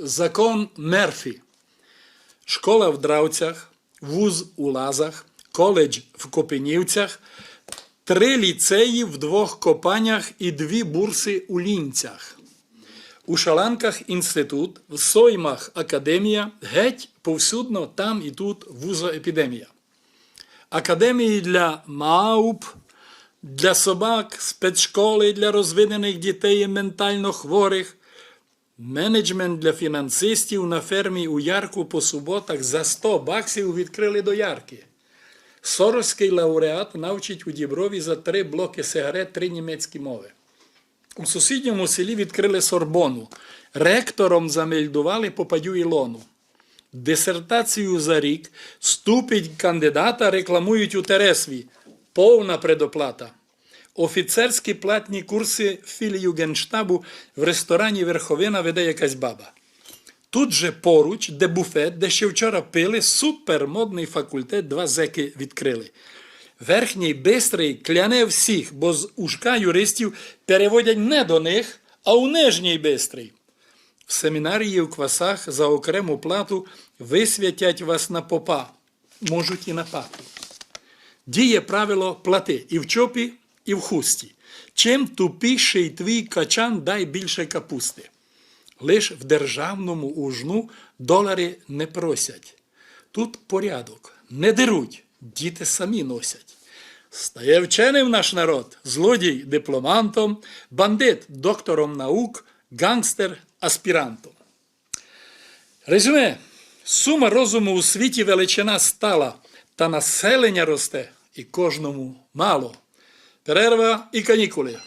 Закон Мерфі. Школа в Дравцях, вуз у Лазах, коледж в Копенівцях, три ліцеї в двох копанях і дві бурси у Лінцях. У Шаланках інститут, в Соймах академія, геть повсюдно там і тут вузоепідемія. Академії для мауп, для собак, спецшколи для розвинених дітей і ментально хворих, менеджмент для фінансистів на фермі у Ярку по суботах за 100 баксів відкрили до Ярки. Сороський лауреат навчить у Діброві за три блоки сигарет три німецькі мови. У сусідньому селі відкрили Сорбону. Ректором замельдували Попадю Ілону. Дисертацію за рік, ступінь кандидата рекламують у Тересві. Повна предоплата. Офіцерські платні курси філію Генштабу в ресторані Верховина веде якась баба. Тут же поруч, де буфет, де ще вчора пили, супермодний факультет два зеки відкрили. Верхній бистрий кляне всіх, бо з ушка юристів переводять не до них, а у нижній бистрий. В семінарії в квасах за окрему плату висвятять вас на попа, можуть і на пату. Діє правило плати і в чопі, і в хусті. Чим тупіший твій качан, дай більше капусти. Лиш в державному ужну долари не просять. Тут порядок, не деруть, діти самі носять. Стає вченим наш народ, злодій дипломантом, бандит доктором наук, гангстер аспірантом. Резюме. Сума розуму у світі величина стала, та населення росте і кожному мало. Перерва і канікули.